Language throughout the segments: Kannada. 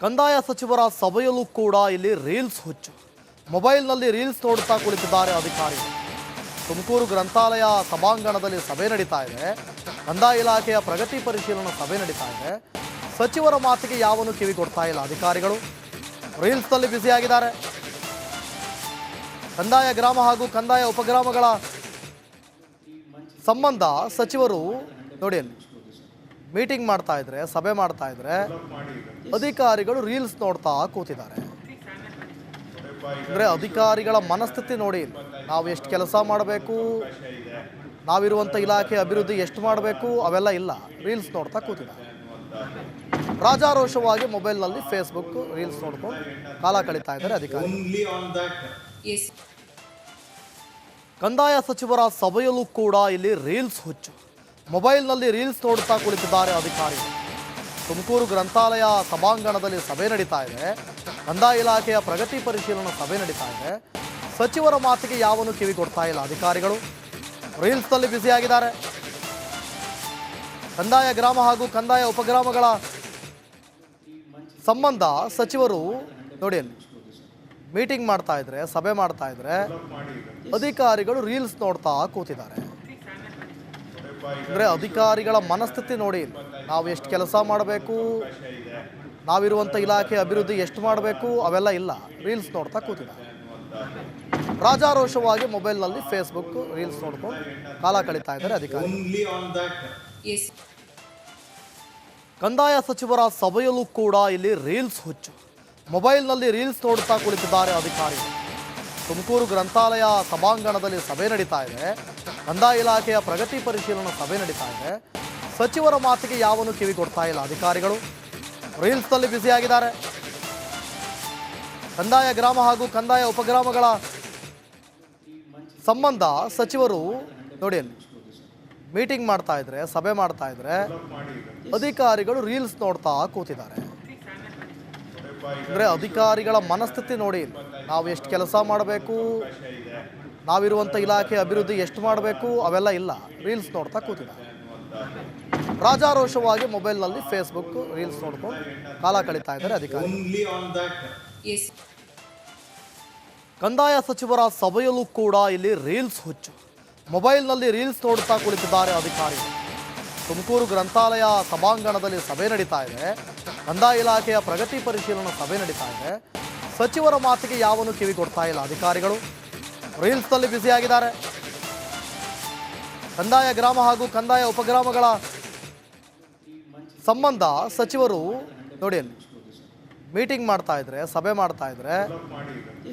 ಕಂದಾಯ ಸಚಿವರ ಸಭೆಯಲ್ಲೂ ಕೂಡ ಇಲ್ಲಿ ರೀಲ್ಸ್ ಹುಚ್ಚು. ಮೊಬೈಲ್ನಲ್ಲಿ ರೀಲ್ಸ್ ನೋಡುತ್ತಾ ಕುಳಿತಿದ್ದಾರೆ ಅಧಿಕಾರಿಗಳು. ತುಮಕೂರು ಗ್ರಂಥಾಲಯ ಸಭಾಂಗಣದಲ್ಲಿ ಸಭೆ ನಡೀತಾ ಇದೆ. ಕಂದಾಯ ಇಲಾಖೆಯ ಪ್ರಗತಿ ಪರಿಶೀಲನಾ ಸಭೆ ನಡೀತಾ ಇದೆ. ಸಚಿವರ ಮಾತಿಗೆ ಯಾವನು ಕಿವಿ ಕೊಡ್ತಾ ಇಲ್ಲ ಅಧಿಕಾರಿಗಳು. ರೀಲ್ಸ್ನಲ್ಲಿ ಬ್ಯುಸಿಯಾಗಿದ್ದಾರೆ. ಕಂದಾಯ ಗ್ರಾಮ ಹಾಗೂ ಕಂದಾಯ ಉಪಗ್ರಾಮಗಳ ಸಂಬಂಧ ಸಚಿವರು ನೋಡಿ ಅಲ್ಲಿ. ಮೀಟಿಂಗ್ ಮಾಡ್ತಾ ಇದ್ರೆ ಸಭೆ ಮಾಡ್ತಾ ಇದ್ರೆ ಅಧಿಕಾರಿಗಳು ರೀಲ್ಸ್ ನೋಡ್ತಾ ಕೂತಿದ್ದಾರೆ. ಅಂದರೆ ಅಧಿಕಾರಿಗಳ ಮನಸ್ಥಿತಿ ನೋಡಿ ನಾವು ಎಷ್ಟು ಕೆಲಸ ಮಾಡಬೇಕು ನಾವಿರುವಂಥ ಇಲಾಖೆ ಅಭಿವೃದ್ಧಿ ಎಷ್ಟು ಮಾಡಬೇಕು ಅವೆಲ್ಲ ಇಲ್ಲ. ರೀಲ್ಸ್ ನೋಡ್ತಾ ಕೂತಿದ್ದಾರೆ. ರಾಜಾರೋಷವಾಗಿ ಮೊಬೈಲ್ನಲ್ಲಿ ಫೇಸ್ಬುಕ್ ರೀಲ್ಸ್ ನೋಡ್ಕೊಂಡು ಕಾಲ ಕಳೀತಾ ಇದ್ದಾರೆ ಅಧಿಕಾರಿ. ಕಂದಾಯ ಸಚಿವರ ಸಭೆಯಲ್ಲೂ ಕೂಡ ಇಲ್ಲಿ ರೀಲ್ಸ್ ಹುಚ್ಚು. ಮೊಬೈಲ್ನಲ್ಲಿ ರೀಲ್ಸ್ ನೋಡುತ್ತಾ ಕುಳಿತಿದ್ದಾರೆ ಅಧಿಕಾರಿಗಳು. ತುಮಕೂರು ಗ್ರಂಥಾಲಯ ಸಭಾಂಗಣದಲ್ಲಿ ಸಭೆ ನಡೀತಾ ಇದೆ. ಕಂದಾಯ ಇಲಾಖೆಯ ಪ್ರಗತಿ ಪರಿಶೀಲನಾ ಸಭೆ ನಡೀತಾ ಇದೆ. ಸಚಿವರ ಮಾತಿಗೆ ಯಾವನು ಕಿವಿ ಕೊಡ್ತಾ ಇಲ್ಲ ಅಧಿಕಾರಿಗಳು. ರೀಲ್ಸ್ನಲ್ಲಿ ಬ್ಯುಸಿಯಾಗಿದ್ದಾರೆ. ಕಂದಾಯ ಗ್ರಾಮ ಹಾಗೂ ಕಂದಾಯ ಉಪಗ್ರಾಮಗಳ ಸಂಬಂಧ ಸಚಿವರು ನೋಡಿ ಅಲ್ಲಿ ಮೀಟಿಂಗ್ ಮಾಡ್ತಾ ಇದ್ರೆ, ಸಭೆ ಮಾಡ್ತಾ ಇದ್ರೆ ಅಧಿಕಾರಿಗಳು ರೀಲ್ಸ್ ನೋಡ್ತಾ ಕೂತಿದ್ದಾರೆ. ಅಂದ್ರೆ ಅಧಿಕಾರಿಗಳ ಮನಸ್ಥಿತಿ ನೋಡಿ ನಾವು ಎಷ್ಟು ಕೆಲಸ ಮಾಡಬೇಕು ನಾವಿರುವಂಥ ಇಲಾಖೆ ಅಭಿವೃದ್ಧಿ ಎಷ್ಟು ಮಾಡಬೇಕು ಅವೆಲ್ಲ ಇಲ್ಲ. ರೀಲ್ಸ್ ನೋಡ್ತಾ ಕೂತಿದ್ದಾರೆ ರಾಜಾರೋಷವಾಗಿ ಮೊಬೈಲ್ನಲ್ಲಿ ಫೇಸ್ಬುಕ್ ರೀಲ್ಸ್ ನೋಡ್ಕೊಂಡು ಕಾಲ ಕಳೀತಾ ಇದ್ದಾರೆ ಅಧಿಕಾರಿ. ಕಂದಾಯ ಸಚಿವರ ಸಭೆಯಲ್ಲೂ ಕೂಡ ಇಲ್ಲಿ ರೀಲ್ಸ್ ಹುಚ್ಚು. ಮೊಬೈಲ್ನಲ್ಲಿ ರೀಲ್ಸ್ ನೋಡ್ತಾ ಕುಳಿತಿದ್ದಾರೆ ಅಧಿಕಾರಿಗಳು. ತುಮಕೂರು ಗ್ರಂಥಾಲಯ ಸಭಾಂಗಣದಲ್ಲಿ ಸಭೆ ನಡೀತಾ ಇದೆ. ಕಂದಾಯ ಇಲಾಖೆಯ ಪ್ರಗತಿ ಪರಿಶೀಲನಾ ಸಭೆ ನಡೀತಾ ಇದೆ. ಸಚಿವರ ಮಾತಿಗೆ ಯಾವನು ಕಿವಿ ಕೊಡ್ತಾ ಇಲ್ಲ. ಅಧಿಕಾರಿಗಳು ರೀಲ್ಸ್ನಲ್ಲಿ ಬ್ಯುಸಿಯಾಗಿದ್ದಾರೆ. ಕಂದಾಯ ಗ್ರಾಮ ಹಾಗೂ ಕಂದಾಯ ಉಪಗ್ರಾಮಗಳ ಸಂಬಂಧ ಸಚಿವರು ನೋಡಿ ಅಲ್ಲಿ ಮೀಟಿಂಗ್ ಮಾಡ್ತಾ ಇದ್ರೆ, ಸಭೆ ಮಾಡ್ತಾ ಇದ್ರೆ ಅಧಿಕಾರಿಗಳು ರೀಲ್ಸ್ ನೋಡ್ತಾ ಕೂತಿದ್ದಾರೆ. ಅಂದ್ರೆ ಅಧಿಕಾರಿಗಳ ಮನಸ್ಥಿತಿ ನೋಡಿ. ನಾವು ಎಷ್ಟು ಕೆಲಸ ಮಾಡಬೇಕು ನಾವಿರುವಂಥ ಇಲಾಖೆ ಅಭಿವೃದ್ಧಿ ಎಷ್ಟು ಮಾಡಬೇಕು ಅವೆಲ್ಲ ಇಲ್ಲ. ರೀಲ್ಸ್ ನೋಡ್ತಾ ಕೂತಿದ್ದಾರೆ ರಾಜಾರೋಷವಾಗಿ ಮೊಬೈಲ್ನಲ್ಲಿ ಫೇಸ್ಬುಕ್ ರೀಲ್ಸ್ ನೋಡ್ಕೊಂಡು ಕಾಲ ಕಳೀತಾ ಇದ್ದಾರೆ ಅಧಿಕಾರಿ. ಕಂದಾಯ ಸಚಿವರ ಸಭೆಯಲ್ಲೂ ಕೂಡ ಇಲ್ಲಿ ರೀಲ್ಸ್ ಹುಚ್ಚು. ಮೊಬೈಲ್ನಲ್ಲಿ ರೀಲ್ಸ್ ನೋಡ್ತಾ ಕುಳಿತಿದ್ದಾರೆ ಅಧಿಕಾರಿಗಳು ತುಮಕೂರು ಗ್ರಂಥಾಲಯ ಸಭಾಂಗಣದಲ್ಲಿ ಸಭೆ ನಡೀತಾ ಇದೆ. ಕಂದಾಯ ಇಲಾಖೆಯ ಪ್ರಗತಿ ಪರಿಶೀಲನಾ ಸಭೆ ನಡೀತಾ ಇದೆ. ಸಚಿವರ ಮಾತಿಗೆ ಯಾವನು ಕಿವಿ ಕೊಡ್ತಾ ಇಲ್ಲ. ಅಧಿಕಾರಿಗಳು ರೀಲ್ಸ್ನಲ್ಲಿ ಬ್ಯುಸಿಯಾಗಿದ್ದಾರೆ ಕಂದಾಯ ಗ್ರಾಮ ಹಾಗೂ ಕಂದಾಯ ಉಪಗ್ರಾಮಗಳ ಸಂಬಂಧ ಸಚಿವರು ನೋಡಿ ಅಲ್ಲಿ ಮೀಟಿಂಗ್ ಮಾಡ್ತಾ ಇದ್ರೆ, ಸಭೆ ಮಾಡ್ತಾ ಇದ್ರೆ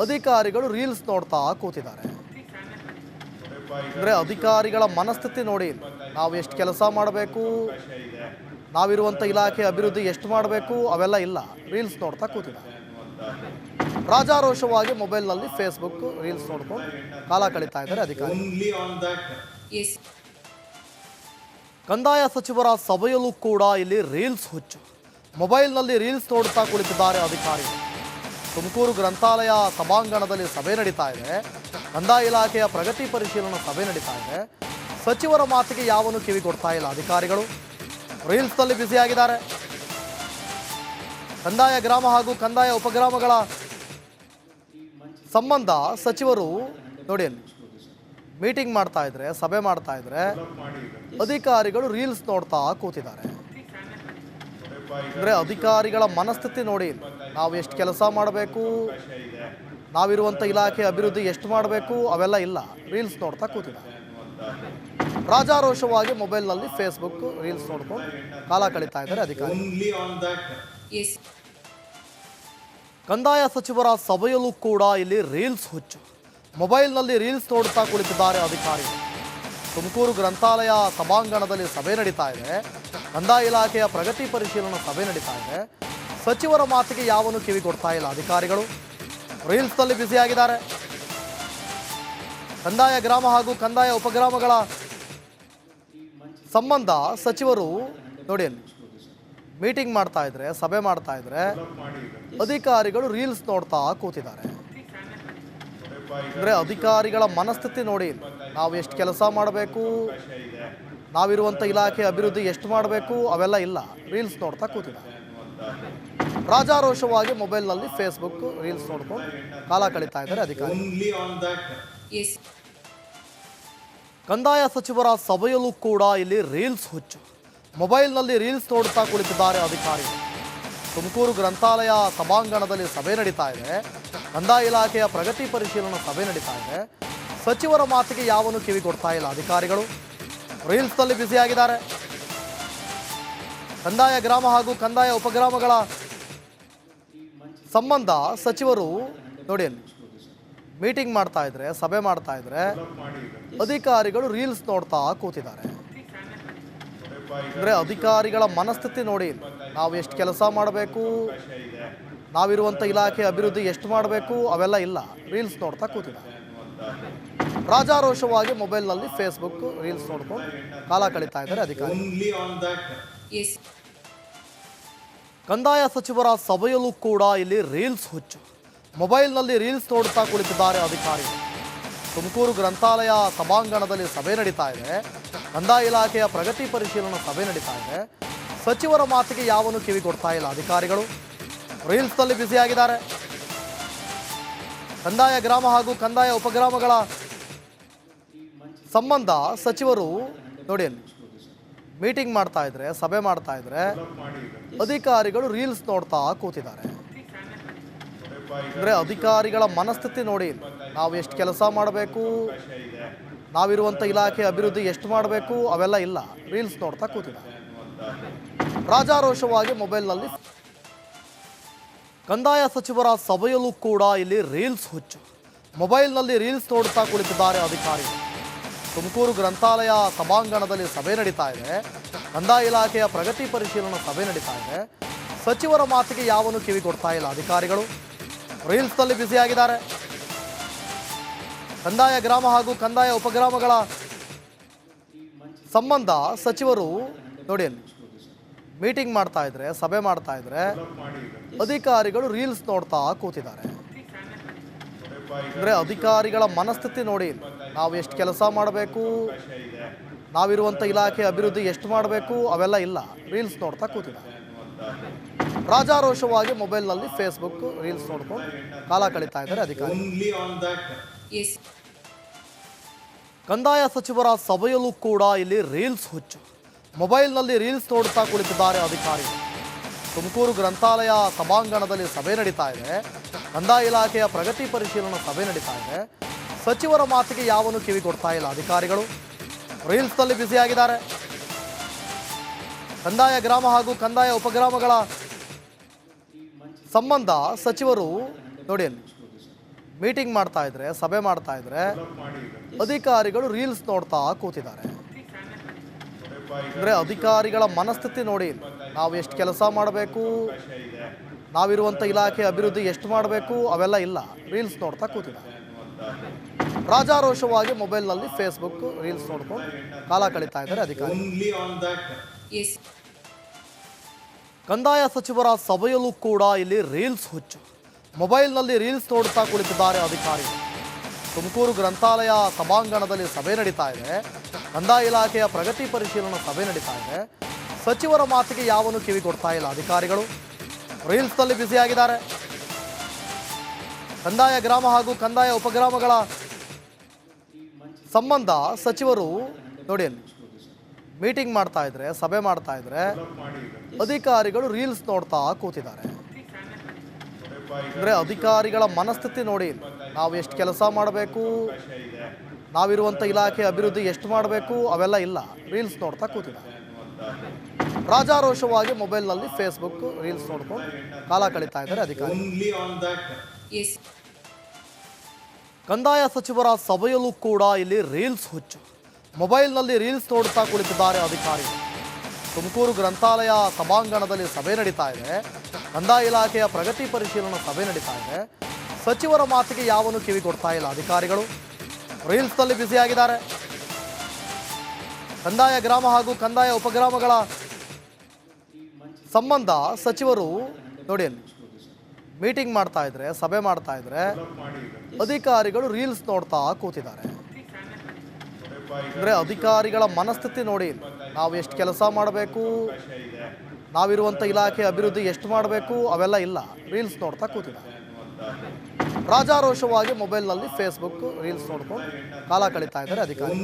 ಅಧಿಕಾರಿಗಳು ರೀಲ್ಸ್ ನೋಡ್ತಾ ಕೂತಿದ್ದಾರೆ. ಅಂದ್ರೆ ಅಧಿಕಾರಿಗಳ ಮನಸ್ಥಿತಿ ನೋಡಿ, ನಾವು ಎಷ್ಟು ಕೆಲಸ ಮಾಡಬೇಕು, ನಾವಿರುವಂಥ ಇಲಾಖೆ ಅಭಿವೃದ್ಧಿ ಎಷ್ಟು ಮಾಡಬೇಕು, ಅವೆಲ್ಲ ಇಲ್ಲ. ರೀಲ್ಸ್ ನೋಡ್ತಾ ಕೂತಿದ್ದಾರೆ. ರಾಜಾರೋಷವಾಗಿ ಮೊಬೈಲ್ನಲ್ಲಿ ಫೇಸ್ಬುಕ್ ರೀಲ್ಸ್ ನೋಡ್ಕೊಂಡು ಕಾಲ ಕಳೀತಾ ಇದ್ದಾರೆ ಅಧಿಕಾರಿ. ಕಂದಾಯ ಸಚಿವರ ಸಭೆಯಲ್ಲೂ ಕೂಡ ಇಲ್ಲಿ ರೀಲ್ಸ್ ಹುಚ್ಚು. ಮೊಬೈಲ್ನಲ್ಲಿ ರೀಲ್ಸ್ ನೋಡುತ್ತಾ ಕುಳಿತಿದ್ದಾರೆ ಅಧಿಕಾರಿಗಳು ತುಮಕೂರು ಗ್ರಂಥಾಲಯ ಸಭಾಂಗಣದಲ್ಲಿ ಸಭೆ ನಡೀತಾ ಇದೆ. ಕಂದಾಯ ಇಲಾಖೆಯ ಪ್ರಗತಿ ಪರಿಶೀಲನಾ ಸಭೆ ನಡೀತಾ ಇದೆ. ಸಚಿವರ ಮಾತಿಗೆ ಯಾವನು ಕಿವಿ ಕೊಡ್ತಾ ಇಲ್ಲ ಅಧಿಕಾರಿಗಳು. ರೀಲ್ಸ್ನಲ್ಲಿ ಬ್ಯುಸಿಯಾಗಿದ್ದಾರೆ. ಕಂದಾಯ ಗ್ರಾಮ ಹಾಗೂ ಕಂದಾಯ ಉಪಗ್ರಾಮಗಳ ಸಂಬಂಧ ಸಚಿವರು ನೋಡಿ ಅಲ್ಲಿ ಮೀಟಿಂಗ್ ಮಾಡ್ತಾ ಇದ್ರೆ ಸಭೆ ಮಾಡ್ತಾ ಇದ್ರೆ ಅಧಿಕಾರಿಗಳು ರೀಲ್ಸ್ ನೋಡ್ತಾ ಕೂತಿದ್ದಾರೆ. ಅಂದರೆ ಅಧಿಕಾರಿಗಳ ಮನಸ್ಥಿತಿ ನೋಡಿ ನಾವು ಎಷ್ಟು ಕೆಲಸ ಮಾಡಬೇಕು ನಾವಿರುವಂಥ ಇಲಾಖೆ ಅಭಿವೃದ್ಧಿ ಎಷ್ಟು ಮಾಡಬೇಕು ಅವೆಲ್ಲ ಇಲ್ಲ. ರೀಲ್ಸ್ ನೋಡ್ತಾ ಕೂತಿದ್ದಾರೆ. ರಾಜಾರೋಷವಾಗಿ ಮೊಬೈಲ್ನಲ್ಲಿ ಫೇಸ್ಬುಕ್ ರೀಲ್ಸ್ ನೋಡ್ಕೊಂಡು ಕಾಲ ಕಳೀತಾ ಇದ್ದಾರೆ ಅಧಿಕಾರಿ ಕಂದಾಯ ಸಚಿವರ ಸಭೆಯಲ್ಲೂ ಕೂಡ ಇಲ್ಲಿ ರೀಲ್ಸ್ ಹುಚ್ಚು. ಮೊಬೈಲ್ನಲ್ಲಿ ರೀಲ್ಸ್ ನೋಡುತ್ತಾ ಕುಳಿತಿದ್ದಾರೆ ಅಧಿಕಾರಿಗಳು. ತುಮಕೂರು ಗ್ರಂಥಾಲಯ ಸಭಾಂಗಣದಲ್ಲಿ ಸಭೆ ನಡೀತಾ ಇದೆ. ಕಂದಾಯ ಇಲಾಖೆಯ ಪ್ರಗತಿ ಪರಿಶೀಲನಾ ಸಭೆ ನಡೀತಾ ಇದೆ. ಸಚಿವರ ಮಾತಿಗೆ ಯಾವನು ಕಿವಿ ಕೊಡ್ತಾ ಇಲ್ಲ ಅಧಿಕಾರಿಗಳು. ರೀಲ್ಸ್ನಲ್ಲಿ ಬ್ಯುಸಿಯಾಗಿದ್ದಾರೆ. ಕಂದಾಯ ಗ್ರಾಮ ಹಾಗೂ ಕಂದಾಯ ಉಪಗ್ರಾಮಗಳ ಸಂಬಂಧ ಸಚಿವರು ನೋಡಿ ಅಲ್ಲಿ. ಮೀಟಿಂಗ್ ಮಾಡ್ತಾ ಇದ್ರೆ ಸಭೆ ಮಾಡ್ತಾ ಇದ್ರೆ ಅಧಿಕಾರಿಗಳು ರೀಲ್ಸ್ ನೋಡ್ತಾ ಕೂತಿದ್ದಾರೆ. ಅಂದರೆ ಅಧಿಕಾರಿಗಳ ಮನಸ್ಥಿತಿ ನೋಡಿ ನಾವು ಎಷ್ಟು ಕೆಲಸ ಮಾಡಬೇಕು ನಾವಿರುವಂಥ ಇಲಾಖೆ ಅಭಿವೃದ್ಧಿ ಎಷ್ಟು ಮಾಡಬೇಕು ಅವೆಲ್ಲ ಇಲ್ಲ. ರೀಲ್ಸ್ ನೋಡ್ತಾ ಕೂತಿದ್ದಾರೆ. ರಾಜಾರೋಷವಾಗಿ ಮೊಬೈಲ್ನಲ್ಲಿ ಫೇಸ್ಬುಕ್ ರೀಲ್ಸ್ ನೋಡ್ಕೊಂಡು ಕಾಲ ಕಳೀತಾ ಇದ್ದಾರೆ ಅಧಿಕಾರಿ. ಕಂದಾಯ ಸಚಿವರ ಸಭೆಯಲ್ಲೂ ಕೂಡ ಇಲ್ಲಿ ರೀಲ್ಸ್ ಹುಚ್ಚು. ಮೊಬೈಲ್ನಲ್ಲಿ ರೀಲ್ಸ್ ನೋಡುತ್ತಾ ಕುಳಿತಿದ್ದಾರೆ ಅಧಿಕಾರಿಗಳು. ತುಮಕೂರು ಗ್ರಂಥಾಲಯ ಸಭಾಂಗಣದಲ್ಲಿ ಸಭೆ ನಡೀತಾ ಇದೆ. ಕಂದಾಯ ಇಲಾಖೆಯ ಪ್ರಗತಿ ಪರಿಶೀಲನಾ ಸಭೆ ನಡೀತಾ ಇದೆ. ಸಚಿವರ ಮಾತಿಗೆ ಯಾವನು ಕಿವಿ ಕೊಡ್ತಾ ಇಲ್ಲ ಅಧಿಕಾರಿಗಳು. ರೀಲ್ಸ್ನಲ್ಲಿ ಬ್ಯುಸಿಯಾಗಿದ್ದಾರೆ. ಕಂದಾಯ ಗ್ರಾಮ ಹಾಗೂ ಕಂದಾಯ ಉಪಗ್ರಾಮಗಳ ಸಂಬಂಧ ಸಚಿವರು ನೋಡಿ ಅಲ್ಲಿ ಮೀಟಿಂಗ್ ಮಾಡ್ತಾ ಇದ್ರೆ, ಸಭೆ ಮಾಡ್ತಾ ಇದ್ರೆ ಅಧಿಕಾರಿಗಳು ರೀಲ್ಸ್ ನೋಡ್ತಾ ಕೂತಿದ್ದಾರೆ. ಅಂದ್ರೆ ಅಧಿಕಾರಿಗಳ ಮನಸ್ಥಿತಿ ನೋಡಿ ನಾವು ಎಷ್ಟು ಕೆಲಸ ಮಾಡಬೇಕು ನಾವಿರುವಂಥ ಇಲಾಖೆ ಅಭಿವೃದ್ಧಿ ಎಷ್ಟು ಮಾಡಬೇಕು ಅವೆಲ್ಲ ಇಲ್ಲ. ರೀಲ್ಸ್ ನೋಡ್ತಾ ಕೂತಿದ್ದಾರೆ ರಾಜಾರೋಷವಾಗಿ ಮೊಬೈಲ್ನಲ್ಲಿ ಫೇಸ್ಬುಕ್ ರೀಲ್ಸ್ ನೋಡ್ಕೊಂಡು ಕಾಲ ಕಳೀತಾ ಇದ್ದಾರೆ ಅಧಿಕಾರಿ. ಕಂದಾಯ ಸಚಿವರ ಸಭೆಯಲ್ಲೂ ಕೂಡ ಇಲ್ಲಿ ರೀಲ್ಸ್ ಹುಚ್ಚು. ಮೊಬೈಲ್ನಲ್ಲಿ ರೀಲ್ಸ್ ನೋಡ್ತಾ ಕುಳಿತಿದ್ದಾರೆ ಅಧಿಕಾರಿಗಳು. ತುಮಕೂರು ಗ್ರಂಥಾಲಯ ಸಭಾಂಗಣದಲ್ಲಿ ಸಭೆ ನಡೀತಾ ಇದೆ. ಕಂದಾಯ ಇಲಾಖೆಯ ಪ್ರಗತಿ ಪರಿಶೀಲನಾ ಸಭೆ ನಡೀತಾ ಇದೆ. ಸಚಿವರ ಮಾತಿಗೆ ಯಾವನು ಕಿವಿ ಕೊಡ್ತಾ ಇಲ್ಲ. ಅಧಿಕಾರಿಗಳು ರೀಲ್ಸ್ನಲ್ಲಿ ಬ್ಯುಸಿಯಾಗಿದ್ದಾರೆ. ಕಂದಾಯ ಗ್ರಾಮ ಹಾಗೂ ಕಂದಾಯ ಉಪಗ್ರಾಮಗಳ ಸಂಬಂಧ ಸಚಿವರು ನೋಡಿ ಅಲ್ಲಿ ಮೀಟಿಂಗ್ ಮಾಡ್ತಾ ಇದ್ರೆ, ಸಭೆ ಮಾಡ್ತಾ ಇದ್ರೆ ಅಧಿಕಾರಿಗಳು ರೀಲ್ಸ್ ನೋಡ್ತಾ ಕೂತಿದ್ದಾರೆ. ಅಂದರೆ ಅಧಿಕಾರಿಗಳ ಮನಸ್ಥಿತಿ ನೋಡಿ, ನಾವು ಎಷ್ಟು ಕೆಲಸ ಮಾಡಬೇಕು? ನಾವಿರುವಂಥ ಇಲಾಖೆ ಅಭಿವೃದ್ಧಿ ಎಷ್ಟು ಮಾಡಬೇಕು ಅವೆಲ್ಲ ಇಲ್ಲ. ರೀಲ್ಸ್ ನೋಡ್ತಾ ಕೂತಿದ್ದಾರೆ ರಾಜಾರೋಷವಾಗಿ ಮೊಬೈಲ್ನಲ್ಲಿ ಕಂದಾಯ ಸಚಿವರ ಸಭೆಯಲ್ಲೂ ಕೂಡ ಇಲ್ಲಿ ರೀಲ್ಸ್ ಹುಚ್ಚು. ಮೊಬೈಲ್ನಲ್ಲಿ ರೀಲ್ಸ್ ನೋಡ್ತಾ ಕುಳಿತಿದ್ದಾರೆ ಅಧಿಕಾರಿಗಳು. ತುಮಕೂರು ಗ್ರಂಥಾಲಯ ಸಭಾಂಗಣದಲ್ಲಿ ಸಭೆ ನಡೀತಾ ಇದೆ. ಕಂದಾಯ ಇಲಾಖೆಯ ಪ್ರಗತಿ ಪರಿಶೀಲನಾ ಸಭೆ ನಡೀತಾ ಇದೆ. ಸಚಿವರ ಮಾತಿಗೆ ಯಾವನು ಕಿವಿ ಕೊಡ್ತಾ ಇಲ್ಲ ಅಧಿಕಾರಿಗಳು. ರೀಲ್ಸ್ನಲ್ಲಿ ಬ್ಯುಸಿಯಾಗಿದ್ದಾರೆ. ಕಂದಾಯ ಗ್ರಾಮ ಹಾಗೂ ಕಂದಾಯ ಉಪಗ್ರಾಮಗಳ ಸಂಬಂಧ ಸಚಿವರು ನೋಡಿ ಮೀಟಿಂಗ್ ಮಾಡ್ತಾ ಇದ್ರೆ, ಸಭೆ ಮಾಡ್ತಾ ಇದ್ರೆ ಅಧಿಕಾರಿಗಳು ರೀಲ್ಸ್ ನೋಡ್ತಾ ಕೂತಿದ್ದಾರೆ. ಅಂದ್ರೆ ಅಧಿಕಾರಿಗಳ ಮನಸ್ಥಿತಿ ನೋಡಿ, ನಾವು ಎಷ್ಟು ಕೆಲಸ ಮಾಡಬೇಕು ನಾವಿರುವಂಥ ಇಲಾಖೆ ಅಭಿವೃದ್ಧಿ ಎಷ್ಟು ಮಾಡಬೇಕು, ಅವೆಲ್ಲ ಇಲ್ಲ. ರೀಲ್ಸ್ ನೋಡ್ತಾ ಕೂತಿದ್ದಾರೆ. ರಾಜಾರೋಷವಾಗಿ ಮೊಬೈಲ್ನಲ್ಲಿ ಫೇಸ್ಬುಕ್ ರೀಲ್ಸ್ ನೋಡ್ಕೊಂಡು ಕಾಲ ಕಳೀತಾ ಇದ್ದಾರೆ ಅಧಿಕಾರಿ ಕಂದಾಯ ಸಚಿವರ ಸಭೆಯಲ್ಲೂ ಕೂಡ ಇಲ್ಲಿ ರೀಲ್ಸ್ ಹುಚ್ಚು. ಮೊಬೈಲ್ನಲ್ಲಿ ರೀಲ್ಸ್ ನೋಡುತ್ತಾ ಕುಳಿತಿದ್ದಾರೆ ಅಧಿಕಾರಿಗಳು. ತುಮಕೂರು ಗ್ರಂಥಾಲಯ ಸಭಾಂಗಣದಲ್ಲಿ ಸಭೆ ನಡೀತಾ ಇದೆ. ಕಂದಾಯ ಇಲಾಖೆಯ ಪ್ರಗತಿ ಪರಿಶೀಲನಾ ಸಭೆ ನಡೀತಾ ಇದೆ. ಸಚಿವರ ಮಾತಿಗೆ ಯಾವನು ಕಿವಿ ಕೊಡ್ತಾ ಇಲ್ಲ ಅಧಿಕಾರಿಗಳು. ರೀಲ್ಸ್ನಲ್ಲಿ ಬ್ಯುಸಿಯಾಗಿದ್ದಾರೆ. ಕಂದಾಯ ಗ್ರಾಮ ಹಾಗೂ ಕಂದಾಯ ಉಪಗ್ರಾಮಗಳ ಸಂಬಂಧ ಸಚಿವರು ನೋಡಿ ಅಲ್ಲಿ. ಮೀಟಿಂಗ್ ಮಾಡ್ತಾ ಇದ್ರೆ ಸಭೆ ಮಾಡ್ತಾ ಇದ್ರೆ ಅಧಿಕಾರಿಗಳು ರೀಲ್ಸ್ ನೋಡ್ತಾ ಕೂತಿದ್ದಾರೆ. ಅಂದರೆ ಅಧಿಕಾರಿಗಳ ಮನಸ್ಥಿತಿ ನೋಡಿ ನಾವು ಎಷ್ಟು ಕೆಲಸ ಮಾಡಬೇಕು ನಾವಿರುವಂಥ ಇಲಾಖೆ ಅಭಿವೃದ್ಧಿ ಎಷ್ಟು ಮಾಡಬೇಕು ಅವೆಲ್ಲ ಇಲ್ಲ. ರೀಲ್ಸ್ ನೋಡ್ತಾ ಕೂತಿದ್ದಾರೆ. ರಾಜಾರೋಷವಾಗಿ ಮೊಬೈಲ್ನಲ್ಲಿ ಫೇಸ್ಬುಕ್ ರೀಲ್ಸ್ ನೋಡ್ಕೊಂಡು ಕಾಲ ಕಳೀತಾ ಇದ್ದಾರೆ ಅಧಿಕಾರಿ. ಕಂದಾಯ ಸಚಿವರ ಸಭೆಯಲ್ಲೂ ಕೂಡ ಇಲ್ಲಿ ರೀಲ್ಸ್ ಹುಚ್ಚು. ಮೊಬೈಲ್ನಲ್ಲಿ ರೀಲ್ಸ್ ನೋಡುತ್ತಾ ಕುಳಿತಿದ್ದಾರೆ ಅಧಿಕಾರಿಗಳು. ತುಮಕೂರು ಗ್ರಂಥಾಲಯ ಸಭಾಂಗಣದಲ್ಲಿ ಸಭೆ ನಡೀತಾ ಇದೆ. ಕಂದಾಯ ಇಲಾಖೆಯ ಪ್ರಗತಿ ಪರಿಶೀಲನಾ ಸಭೆ ನಡೀತಾ ಇದೆ. ಸಚಿವರ ಮಾತಿಗೆ ಯಾವನು ಕಿವಿ ಕೊಡ್ತಾ ಇಲ್ಲ ಅಧಿಕಾರಿಗಳು. ರೀಲ್ಸ್ನಲ್ಲಿ ಬ್ಯುಸಿಯಾಗಿದ್ದಾರೆ. ಕಂದಾಯ ಗ್ರಾಮ ಹಾಗೂ ಕಂದಾಯ ಉಪಗ್ರಾಮಗಳ ಸಂಬಂಧ ಸಚಿವರು ನೋಡಿ ಅಲ್ಲಿ ಮೀಟಿಂಗ್ ಮಾಡ್ತಾ ಇದ್ರೆ, ಸಭೆ ಮಾಡ್ತಾ ಇದ್ರೆ ಅಧಿಕಾರಿಗಳು ರೀಲ್ಸ್ ನೋಡ್ತಾ ಕೂತಿದ್ದಾರೆ. ಅಂದ್ರೆ ಅಧಿಕಾರಿಗಳ ಮನಸ್ಥಿತಿ ನೋಡಿ ನಾವು ಎಷ್ಟು ಕೆಲಸ ಮಾಡಬೇಕು ನಾವಿರುವಂಥ ಇಲಾಖೆ ಅಭಿವೃದ್ಧಿ ಎಷ್ಟು ಮಾಡಬೇಕು ಅವೆಲ್ಲ ಇಲ್ಲ. ರೀಲ್ಸ್ ನೋಡ್ತಾ ಕೂತಿದ್ದಾರೆ ರಾಜಾರೋಷವಾಗಿ ಮೊಬೈಲ್ನಲ್ಲಿ ಫೇಸ್ಬುಕ್ ರೀಲ್ಸ್ ನೋಡ್ಕೊಂಡು ಕಾಲ ಕಳೀತಾ ಇದ್ದಾರೆ ಅಧಿಕಾರಿ. ಕಂದಾಯ ಸಚಿವರ ಸಭೆಯಲ್ಲೂ ಕೂಡ ಇಲ್ಲಿ ರೀಲ್ಸ್ ಹುಚ್ಚು. ಮೊಬೈಲ್ನಲ್ಲಿ ರೀಲ್ಸ್ ನೋಡ್ತಾ ಕುಳಿತಿದ್ದಾರೆ ಅಧಿಕಾರಿಗಳು. ತುಮಕೂರು ಗ್ರಂಥಾಲಯ ಸಭಾಂಗಣದಲ್ಲಿ ಸಭೆ ನಡೀತಾ ಇದೆ. ಕಂದಾಯ ಇಲಾಖೆಯ ಪ್ರಗತಿ ಪರಿಶೀಲನಾ ಸಭೆ ನಡೀತಾ ಇದೆ. ಸಚಿವರ ಮಾತಿಗೆ ಯಾವನು ಕಿವಿ ಕೊಡ್ತಾ ಇಲ್ಲ. ಅಧಿಕಾರಿಗಳು ರೀಲ್ಸ್ನಲ್ಲಿ ಬ್ಯುಸಿಯಾಗಿದ್ದಾರೆ. ಕಂದಾಯ ಗ್ರಾಮ ಹಾಗೂ ಕಂದಾಯ ಉಪಗ್ರಾಮಗಳ ಸಂಬಂಧ ಸಚಿವರು ನೋಡಿ ಅಲ್ಲಿ ಮೀಟಿಂಗ್ ಮಾಡ್ತಾ ಇದ್ರೆ, ಸಭೆ ಮಾಡ್ತಾ ಇದ್ರೆ ಅಧಿಕಾರಿಗಳು ರೀಲ್ಸ್ ನೋಡ್ತಾ ಕೂತಿದ್ದಾರೆ. ಅಂದರೆ ಅಧಿಕಾರಿಗಳ ಮನಸ್ಥಿತಿ ನೋಡಿ, ನಾವು ಎಷ್ಟು ಕೆಲಸ ಮಾಡಬೇಕು? ನಾವಿರುವಂಥ ಇಲಾಖೆ ಅಭಿವೃದ್ಧಿ ಎಷ್ಟು ಮಾಡಬೇಕು ಅವೆಲ್ಲ ಇಲ್ಲ. ರೀಲ್ಸ್ ನೋಡ್ತಾ ಕೂತಿದ್ದಾರೆ ರಾಜಾರೋಷವಾಗಿ ಮೊಬೈಲ್ನಲ್ಲಿ ಫೇಸ್ಬುಕ್ ರೀಲ್ಸ್ ನೋಡ್ಕೊಂಡು ಕಾಲ ಕಳೀತಾ ಇದ್ದಾರೆ ಅಧಿಕಾರಿ